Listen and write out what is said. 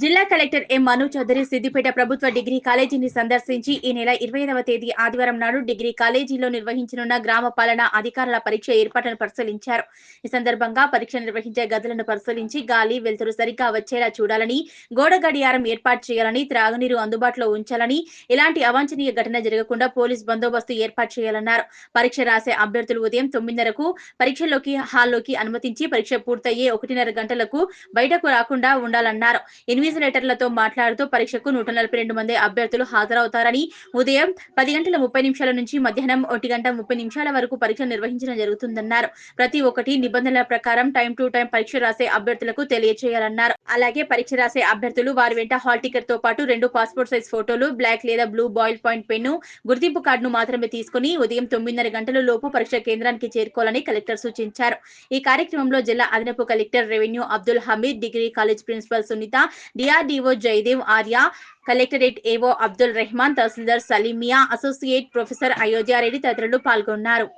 జిల్లా collector M Manu Chowdary Siddipet ప్రభుత్వ degree కాలేజీని సందర్శించి ఈ నెల ఇరవై ఐదవ తేదీ ఆదివారం నాడు డిగ్రీ కాలేజీలో నిర్వహించనున్న గ్రామ పాలన అధికారుల పరీక్ష ఏర్పాట్లను పరిశీలించారు. ఈ సందర్భంగా పరీక్ష నిర్వహించే గదులను పరిశీలించి గాలి వెలుతురు సరిగ్గా వచ్చేలా చూడాలని గోడ గడియారం ఏర్పాటు చేయాలని త్రాగునీరు అందుబాటులో ఉంచాలని ఇలాంటి అవాంఛనీయ ఘటన జరగకుండా పోలీస్ బందోబస్తు ఏర్పాటు చేయాలన్నారు. పరీక్ష రాసే అభ్యర్థులు ఉదయం తొమ్మిదిన్నరకు పరీక్షలోకి హాల్లోకి అనుమతించి పరీక్ష పూర్తయ్యే ఒకటిన్నర గంటలకు బయటకు రాకుండా ఉండాలన్నారు. ఇన్విజిలేటర్లతో మాట్లాడుతూ పరీక్షకు నూట నలభై రెండు మంది అభ్యర్థులు హాజరవుతారని ఉదయం పది గంటల ముప్పై నిమిషాల నుంచి మధ్యాహ్నం ఒంటి గంట ముప్పై నిమిషాల వరకు పరీక్ష నిర్వహించడం జరుగుతుందన్నారు. ప్రతి ఒక్కటి నిబంధనల ప్రకారం టైం టు టైం పరీక్ష రాసే అభ్యర్థులకు తెలియజేయాలన్నారు అలాగే పరీక్ష రాసే అభ్యర్థులు వారి వెంట హాల్ టికెట్తో పాటు రెండు పాస్పోర్ట్ సైజ్ ఫోటోలు బ్లాక్ లేదా బ్లూ బాయిల్ పాయింట్ పెన్ను గుర్తింపు కార్డును మాత్రమే తీసుకుని ఉదయం తొమ్మిదిన్నర గంటల లోపు పరీక్ష కేంద్రానికి చేరుకోవాలని కలెక్టర్ సూచించారు. ఈ కార్యక్రమంలో జిల్లా అదనపు collector revenue Abdul Hameed degree college principal Sunitha DRDO Jayadev Arya collectorate AO Abdul Rahman tahsildar Salimiya associate professor Ayodhya Reddy తదితరులు పాల్గొన్నారు.